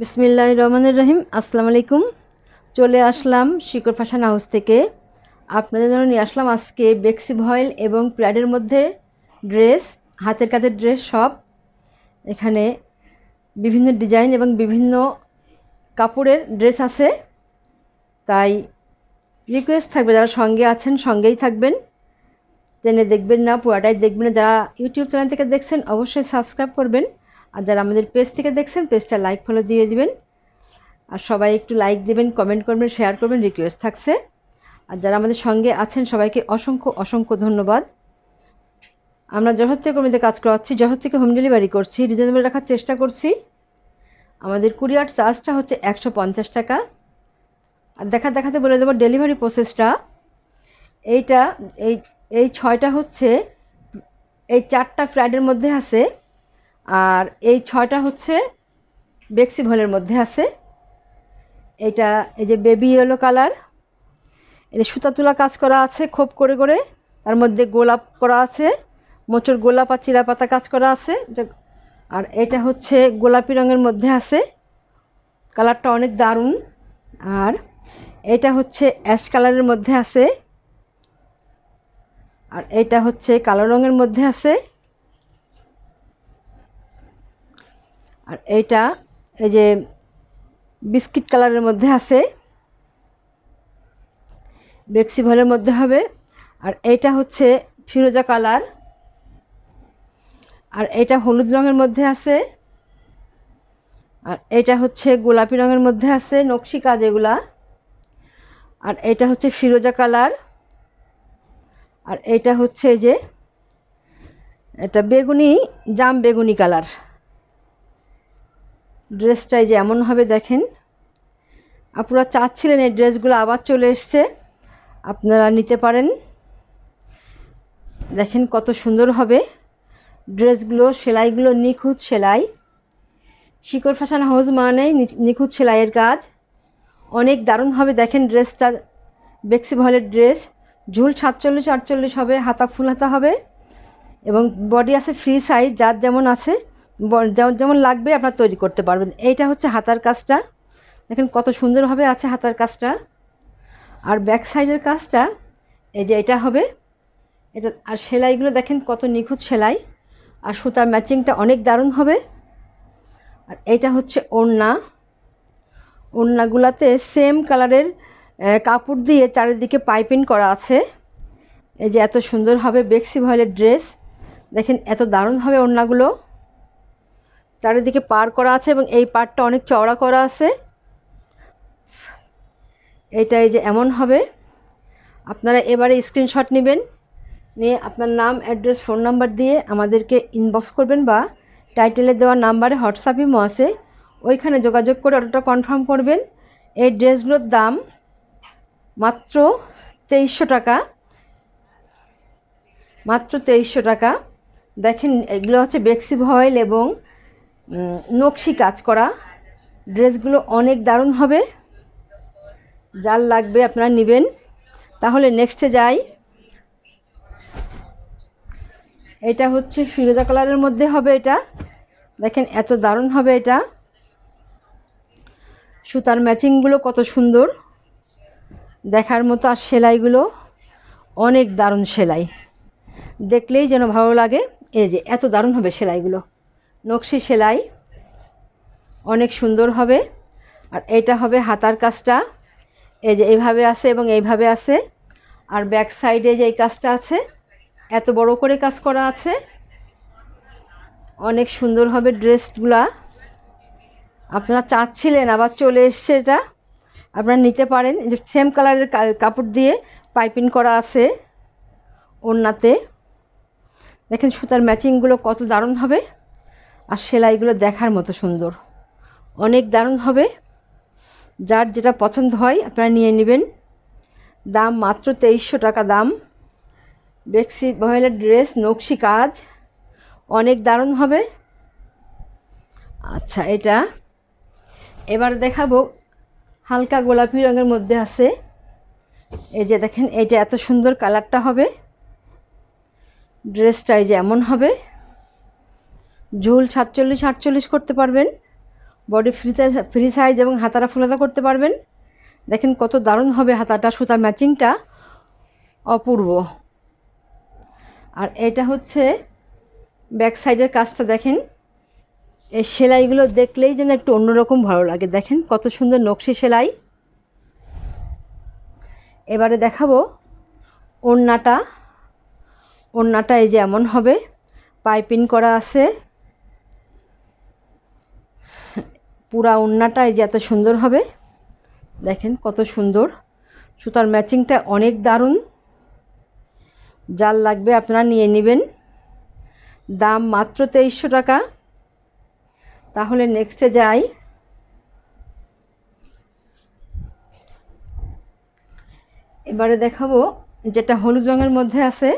বিসমিল্লাহ রহমানুর রহিম। আসসালামু আলাইকুম। চলে আসলাম শিকর ফ্যাশন হাউস থেকে। আপনাদের জন্য নিয়ে আসলাম আজকে বেক্সি ভয়েল এবং প্যাডের মধ্যে ড্রেস, হাতের কাজের ড্রেস সব। এখানে বিভিন্ন ডিজাইন এবং বিভিন্ন কাপড়ের ড্রেস আছে। তাই রিকোয়েস্ট থাকবে যারা সঙ্গে আছেন, সঙ্গেই থাকবেন। জেনে দেখবেন না, পুরাটাই দেখবেন না। যারা ইউটিউব চ্যানেল থেকে দেখছেন, অবশ্যই সাবস্ক্রাইব করবেন। আর যারা আমাদের পেজ থেকে দেখছেন পেজটা লাইক ফলো দিয়ে দিবেন। আর সবাই একটু লাইক দেবেন কমেন্ট করবেন শেয়ার করবেন রিকোয়েস্ট থাকছে। আর যারা আমাদের সঙ্গে আছেন, সবাইকে অসংখ্য অসংখ্য ধন্যবাদ। আমরা থেকে কর্মীতে কাজ করাচ্ছি জহর থেকে হোম ডেলিভারি করছি রিজনেবল রাখার চেষ্টা করছি। আমাদের কুরিয়ার চার্জটা হচ্ছে একশো পঞ্চাশ টাকা। আর দেখা, দেখাতে বলে দেবো ডেলিভারি প্রসেসটা এইটা, এই এই ছয়টা হচ্ছে, এই চারটা ফ্লাইটের মধ্যে আছে। আর এই ছয়টা হচ্ছে বেক্সি ভলের মধ্যে আছে। এটা এই যে বেবি ইয়েলো কালার এই সুতা তুলা কাজ করা আছে খোপ করে করে, তার মধ্যে গোলাপ করা আছে, মোচর গোলাপ আর চিরা পাতা কাজ করা আছে। এটা, আর এটা হচ্ছে গোলাপি রঙের মধ্যে আছে। কালারটা অনেক দারুণ। আর এটা হচ্ছে অ্যাশ কালারের মধ্যে আছে। আর এটা হচ্ছে কালো রঙের মধ্যে আছে। আর এইটা, এই যে বিস্কিট কালারের মধ্যে আছে, বেক্সি ভলের মধ্যে হবে, আর এইটা হচ্ছে ফিরোজা কালার, আর এটা হলুদ রঙের মধ্যে আছে, আর এটা হচ্ছে গোলাপি রঙের মধ্যে আছে, নকশি কাজ এগুলা, আর এটা হচ্ছে ফিরোজা কালার, আর এটা হচ্ছে যে, এটা বেগুনি, জাম বেগুনি কালার। ড্রেসটাই যে এমনভাবে দেখেন। আপনারা চাচ্ছিলেন এই ড্রেসগুলো আবার চলে এসছে। আপনারা নিতে পারেন। দেখেন কত সুন্দর হবে। ড্রেসগুলো, সেলাইগুলো নিখুঁত সেলাই। শিকড় ফ্যাশন হাউস মানে নিখুঁত সেলাইয়ের কাজ। অনেক দারুণ হবে, দেখেন ড্রেসটা। বেক্সি ভলের ড্রেস। ঝুল সাতচল্লিশ, আটচল্লিশ হবে, হাতা ফুল হাতা হবে। এবং বডি আছে ফ্রি সাইজ, যার যেমন আছে। যেমন যেমন লাগবে আপনার তৈরি করতে পারবেন। এইটা হচ্ছে হাতার কাজটা। দেখেন কত সুন্দরভাবে আছে হাতার কাজটা। আর ব্যাক সাইডের কাজটা, এই যে এটা হবে। এটা আর সেলাইগুলো দেখেন কত নিখুঁত সেলাই। আর সুতার ম্যাচিংটা অনেক দারুণ হবে। আর এইটা হচ্ছে ওড়না। ওড়নাগুলাতে সেম কালারের কাপড় দিয়ে চারিদিকে পাইপিং করা আছে। এই যে এত সুন্দর হবে বেক্সি ভয়েলের ড্রেস দেখেন এত দারুণ হবে ওড়নাগুলো। চারিদিকে পার করা আছে এবং এই পারটা অনেক চওড়া করা আছে। এইটা এই যে এমন হবে। আপনারা এবারে স্ক্রিনশট নেবেন, নিয়ে আপনার নাম অ্যাড্রেস ফোন নাম্বার দিয়ে আমাদেরকে ইনবক্স করবেন বা টাইটেলে দেওয়া নাম্বারে হোয়াটসঅ্যাপ ইমো আছে। ওইখানে যোগাযোগ করে অর্ডারটা কনফার্ম করবেন। এই ড্রেসগুলোর দাম মাত্র তেইশশো টাকা। মাত্র তেইশশো টাকা। দেখেন, এগুলো হচ্ছে বেক্সি ভয়েল এবং নকশি কাজ করা। ড্রেসগুলো অনেক দারুণ হবে। যার লাগবে আপনারা নেবেন। তাহলে নেক্সটে যাই। এটা হচ্ছে ফিরোজা কালারের মধ্যে হবে এটা। দেখেন এত দারুণ হবে এটা। সুতার ম্যাচিংগুলো কত সুন্দর। দেখার মতো আর সেলাইগুলো অনেক দারুণ সেলাই। দেখলেই যেন ভালো লাগে। এই যে, এত দারুণ হবে সেলাইগুলো। নকশি সেলাই অনেক সুন্দর হবে। আর এটা হবে হাতার কাজটা। এই যে এইভাবে আছে এবং এইভাবে আছে। আর ব্যাক সাইডে যে এই কাজটা আছে, এত বড় করে কাজ করা আছে। অনেক সুন্দর হবে ড্রেসগুলা। আপনারা চাচ্ছিলেন, আবার চলে এসছে এটা। আপনারা নিতে পারেন। যে সেম কালারের কাপড় দিয়ে পাইপিং করা আছে ওড়নাতে। দেখেন সুতার ম্যাচিংগুলো কত দারুণ হবে। আর সেলাইগুলো দেখার মতো সুন্দর। অনেক দারুণ হবে। যার যেটা পছন্দ হয় আপনারা নিয়ে নেবেন। দাম মাত্র তেইশশো টাকা দাম। বেক্সি মহিলার ড্রেস, নকশি কাজ, অনেক দারুণ হবে। আচ্ছা এটা। এবার দেখাবো হালকা গোলাপি রঙের মধ্যে আছে। এই যে দেখেন, এইটা এত সুন্দর কালারটা হবে। ড্রেসটাই যে এমন হবে। ঝুল সাতচল্লিশ, আটচল্লিশ করতে পারবেন। বডি ফ্রি ফ্রি সাইজ এবং হাতারা ফুলাতা করতে পারবেন। দেখেন কত দারুণ হবে হাতাটা, সুতা ম্যাচিংটা। অপূর্ব। আর এটা হচ্ছে ব্যাক সাইডের কাজটা দেখেন। এই সেলাইগুলো দেখলেই যেন একটু অন্যরকম ভালো লাগে। দেখেন কত সুন্দর নকশি সেলাই। এবারে দেখাবো ওড়নাটা। ওড়নাটা এই যে এমন হবে। পাইপিং করা আছে। পুরা ওড়নাটা যে এত সুন্দর হবে। দেখেন কত সুন্দর। সুতার ম্যাচিংটা অনেক দারুণ। জাল লাগবে আপনারা নিয়ে নেবেন। দাম মাত্র তেইশশো টাকা। তাহলে নেক্সটে যাই। এবারে দেখাবো যেটা হলুদ রঙের মধ্যে আছে।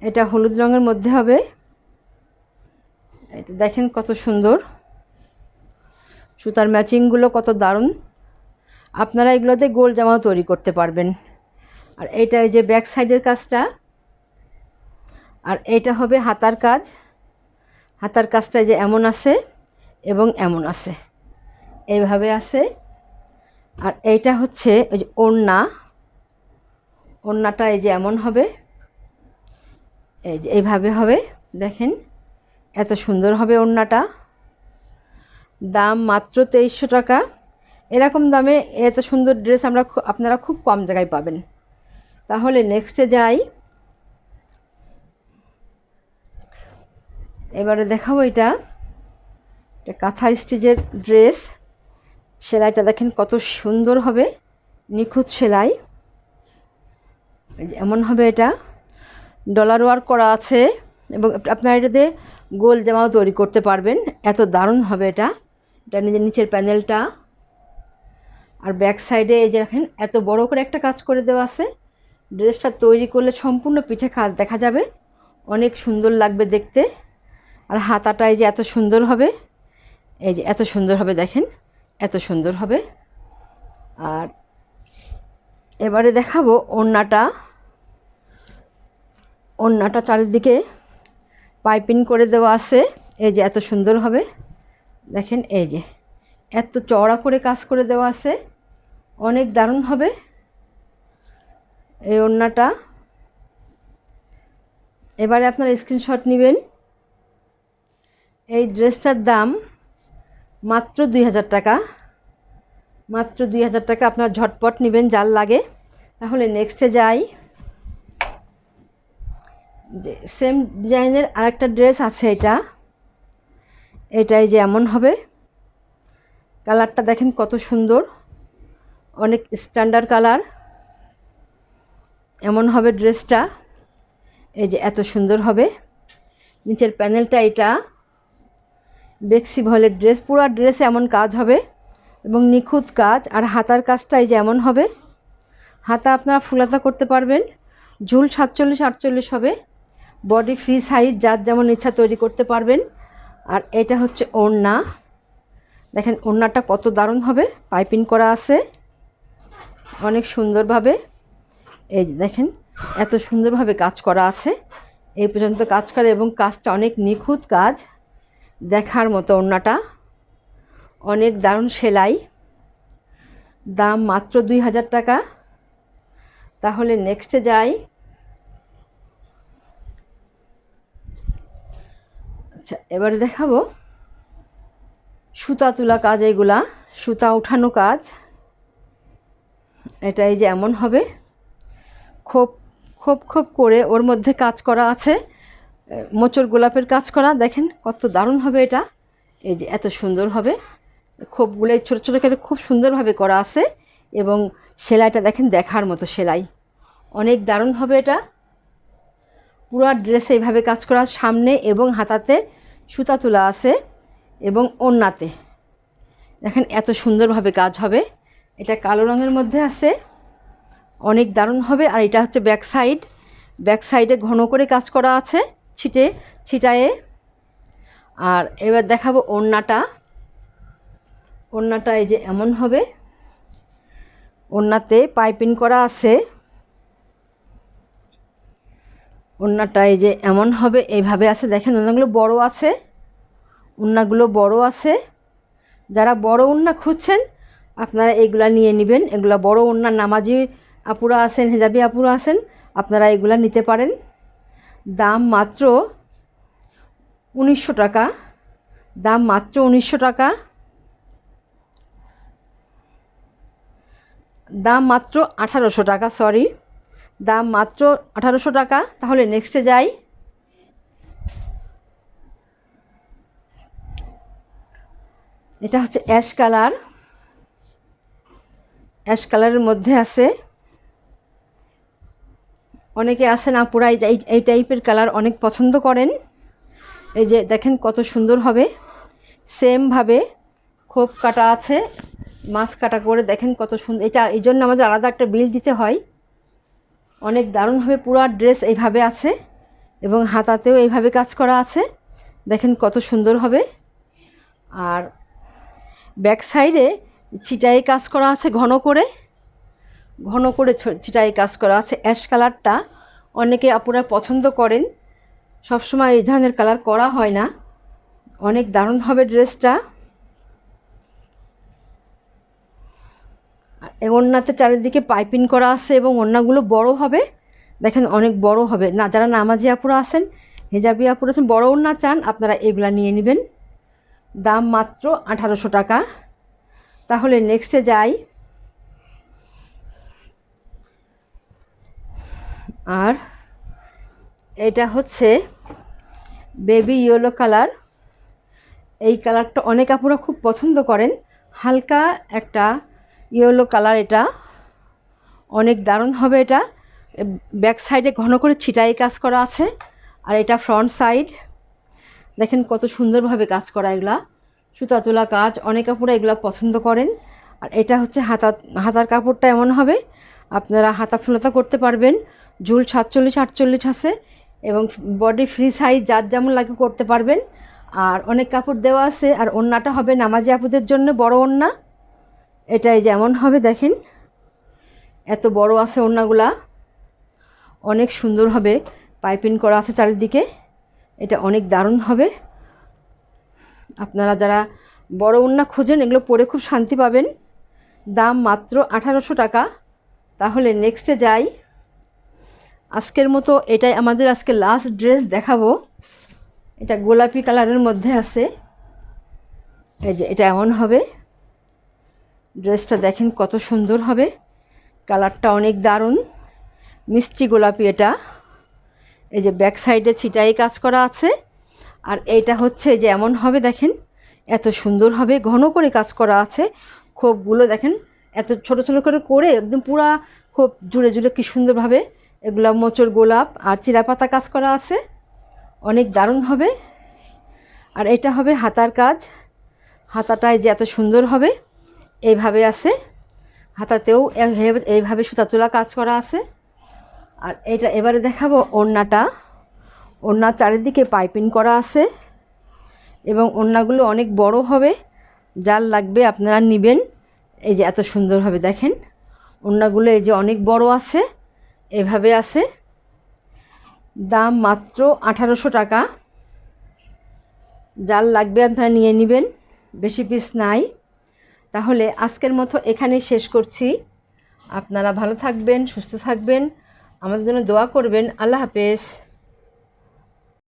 এটা হলুদ রঙের মধ্যে হবে। এটা দেখেন কত সুন্দর। সুতার ম্যাচিংগুলো কত দারুণ। আপনারা এগুলোতে গোল জামাও তৈরি করতে পারবেন। আর এইটা এই যে ব্যাক সাইডের কাজটা। আর এইটা হবে হাতার কাজ। হাতার কাজটা যে এমন আছে এবং এমন আছে। এইভাবে আছে। আর এইটা হচ্ছে ওই যে ওড়না। ওড়নাটা এই যে এমন হবে। এই যে এইভাবে হবে। দেখেন, এত সুন্দর হবে ওড়নাটা। দাম মাত্র তেইশশো টাকা। এরকম দামে এত সুন্দর ড্রেস আমরা আপনারা খুব কম জায়গায় পাবেন। তাহলে নেক্সটে যাই। এবারে দেখাবো এটা। কাঁথা স্টিচের ড্রেস সেলাইটা দেখেন কত সুন্দর হবে। নিখুঁত সেলাই। এমন হবে এটা। ডলার ওয়ার্ক করা আছে। এবং আপনারা এটাতে গোল জামাও তৈরি করতে পারবেন। এত দারুণ হবে এটা। এটা নিচের প্যানেলটা। আর ব্যাক সাইডে এই যে দেখেন, এত বড় করে একটা কাজ করে দেওয়া আছে। ড্রেসটা তৈরি করলে সম্পূর্ণ পিঠে কাজ দেখা যাবে। অনেক সুন্দর লাগবে দেখতে। আর হাতাটা এই যে এত সুন্দর হবে। এই যে এত সুন্দর হবে দেখেন, এত সুন্দর হবে। আর এবারে দেখাবো ওড়নাটা। ওড়নাটা চারিদিকে পাইপিং করে দেওয়া আছে। এই যে এত সুন্দর হবে। দেখেন, এই যে, এত চওড়া করে কাজ করে দেওয়া আছে। অনেক দারুণ হবে। এই ওড়নাটা। এবারে আপনারা স্ক্রিনশট নেবেন। এই ড্রেসটার দাম মাত্র দুই হাজার টাকা। মাত্র দুই হাজার টাকা আপনার ঝটপট নেবেন, যার লাগে। তাহলে নেক্সটে যাই। যে সেম ডিজাইনের আরেকটা ড্রেস আছে এটা। এটাই যে এমন হবে। কালারটা দেখেন কত সুন্দর। অনেক স্ট্যান্ডার্ড কালার। এমন হবে ড্রেসটা। এই যে এত সুন্দর হবে। নিচের প্যানেলটা এটা। বেক্সি ভলের ড্রেস, পুরো ড্রেসে এমন কাজ হবে এবং নিখুঁত কাজ। আর হাতার কাজটা এই যে এমন হবে। হাতা আপনারা ফুলাতা করতে পারবেন। ঝুল সাতচল্লিশ আটচল্লিশ হবে। বডি ফ্রি সাইজ যার যেমন ইচ্ছা তৈরি করতে পারবেন। আর এটা হচ্ছে ওড়না। দেখেন, ওড়নাটা কত দারুণ হবে। পাইপিং করা আছে। অনেক সুন্দরভাবে। এই দেখেন, এত সুন্দরভাবে কাজ করা আছে। এই পর্যন্ত কাজ করে এবং কাজটা অনেক নিখুঁত কাজ। দেখার মতো ওড়নাটা। অনেক দারুণ সেলাই। দাম মাত্র দুই হাজার টাকা। তাহলে নেক্সটে যাই। আচ্ছা এবারে দেখাবো। সুতা তোলা কাজ এইগুলা সুতা উঠানো কাজ। এটা এই যে এমন হবে। খোপ খোপ খোপ করে ওর মধ্যে কাজ করা আছে। মোচর গোলাপের কাজ করা, দেখেন কত দারুণ হবে এটা। এই যে এত সুন্দর হবে। খোপগুলো ছোটো ছোটো করে খুব সুন্দরভাবে করা আছে এবং সেলাইটা দেখেন দেখার মতো সেলাই। অনেক দারুণ হবে এটা। পুরো ড্রেসে এইভাবে কাজ করা সামনে এবং হাতাতে। সুতা তোলা আছে এবং ওড়নাতে। দেখেন এত সুন্দরভাবে কাজ হবে। এটা কালো রঙের মধ্যে আছে। অনেক দারুণ হবে। আর এটা হচ্ছে ব্যাক সাইড। ব্যাক সাইডে ঘন করে কাজ করা আছে ছিটে, ছিটায়ে। আর এবার দেখাবো ওড়নাটা। ওড়নাটা এই যে এমন হবে। ওড়নাতে পাইপিং করা আছে। ওড়নাটা এই যে এমন হবে এইভাবে আছে। দেখেন, ওড়নাগুলো বড় আছে, ওড়নাগুলো বড় আছে। যারা বড় ওন্না খুঁজছেন, আপনারা এগুলা নিয়ে নেবেন। এগুলা বড় ওন্না নামাজি আপুরা আছেন, হেজাবি আপুরা আছেন, আপনারা এগুলা নিতে পারেন। দাম মাত্র উনিশশো টাকা। দাম মাত্র উনিশশো টাকা। দাম মাত্র আঠারোশো টাকা, সরি। দাম মাত্র আঠারোশো টাকা। তাহলে নেক্সটে যাই। এটা হচ্ছে অ্যাশ কালার অ্যাশ কালারের মধ্যে আছে। অনেকে আছেন আপুরা এই এই টাইপের কালার অনেক পছন্দ করেন। এই যে দেখেন কত সুন্দর হবে। সেমভাবে খোপ কাটা আছে। মাছ কাটা করে দেখেন কত সুন্দর এটা এই জন্য আমাদের আলাদা একটা বিল দিতে হয়। অনেক দারুণভাবে পুরো ড্রেস এইভাবে আছে এবং হাতাতেও এইভাবে কাজ করা আছে। দেখেন কত সুন্দর হবে। আর ব্যাক সাইডে ছিটাই কাজ করা আছে ঘন করে। ঘন করে ছিটাই কাজ করা আছে। অ্যাশ কালারটা অনেকে আপনারা পছন্দ করেন। সবসময় এই ধরনের কালার করা হয় না। অনেক দারুণ হবে ড্রেসটা। ওড়নাতে চারিদিকে পাইপিং করা আছে এবং ওড়নাগুলো বড় হবে। দেখেন অনেক বড় হবে। না, যারা নামাজি আপুরা আছেন, হেজাবি আপুরা আছেন, বড় ওড়না চান, আপনারা এগুলা নিয়ে নেবেন। দাম মাত্র আঠারোশো টাকা। তাহলে নেক্সটে যাই। আর এটা হচ্ছে বেবি ইয়েলো কালার এই কালারটা অনেক আপুরা খুব পছন্দ করেন। হালকা একটা ইয়েলো কালার এটা। অনেক দারুণ হবে এটা। ব্যাক সাইডে ঘন করে ছিটাই কাজ করা আছে। আর এটা ফ্রন্ট সাইড দেখেন কত সুন্দরভাবে কাজ করা এগুলা। সুতা তোলা কাজ, অনেক কাপড় এগুলো পছন্দ করেন। আর এটা হচ্ছে হাতা, হাতার কাপড়টা এমন হবে। আপনারা হাতা ফুলতা করতে পারবেন। ঝুল সাতচল্লিশ, আটচল্লিশ আছে। এবং বডি ফ্রি সাইজ যার যেমন লাগে করতে পারবেন। আর অনেক কাপড় দেওয়া আছে। আর ওন্নাটা হবে নামাজি আপুদের জন্য বড় ওন্না। এটাই যেমন হবে, দেখেন। এত বড় আছে ওড়নাগুলা। অনেক সুন্দর হবে। পাইপিং করা আছে চারিদিকে। এটা অনেক দারুণ হবে। আপনারা যারা বড় ওড়না খোঁজেন, এগুলো পরে খুব শান্তি পাবেন। দাম মাত্র আঠারোশো টাকা। তাহলে নেক্সটে যাই। আজকের মতো এটাই আমাদের আজকে লাস্ট ড্রেস দেখাবো। এটা গোলাপি কালারের মধ্যে আছে। এই যে, এটা এমন হবে। ড্রেসটা দেখেন কত সুন্দর হবে। কালারটা অনেক দারুণ। মিষ্টি গোলাপি এটা। এই যে ব্যাক সাইডে ছিটাই কাজ করা আছে। আর এইটা হচ্ছে যে এমন হবে দেখেন, এত সুন্দর হবে। ঘন করে কাজ করা আছে। খোপগুলো দেখেন, এত ছোট ছোট করে করে একদম পুরা খোপ জুড়ে জুড়ে কী সুন্দরভাবে এগুলো মোচর গোলাপ আর চিরাপাতা কাজ করা আছে। অনেক দারুণ হবে। আর এটা হবে হাতার কাজ। হাতাটায় যে এত সুন্দর হবে। এইভাবে আছে। হাতাতেও এইভাবে সুতা তোলা কাজ করা আছে। আর এটা এবারে দেখাবো ওড়নাটা। ওড়নার চারিদিকে পাইপিং করা আছে এবং ওড়নাগুলো অনেক বড় হবে। যার লাগবে আপনারা নেবেন। এই যে এত সুন্দর হবে, দেখেন। ওড়নাগুলো এই যে অনেক বড় আছে, এভাবে আছে। দাম মাত্র আঠারোশো টাকা। যার লাগবে আপনারা নিয়ে নেবেন। বেশি পিস নাই। তাহলে আজকের মতো এখানেই শেষ করছি। আপনারা ভালো থাকবেন, সুস্থ থাকবেন। আমাদের জন্য দোয়া করবেন। আল্লাহ হাফেজ।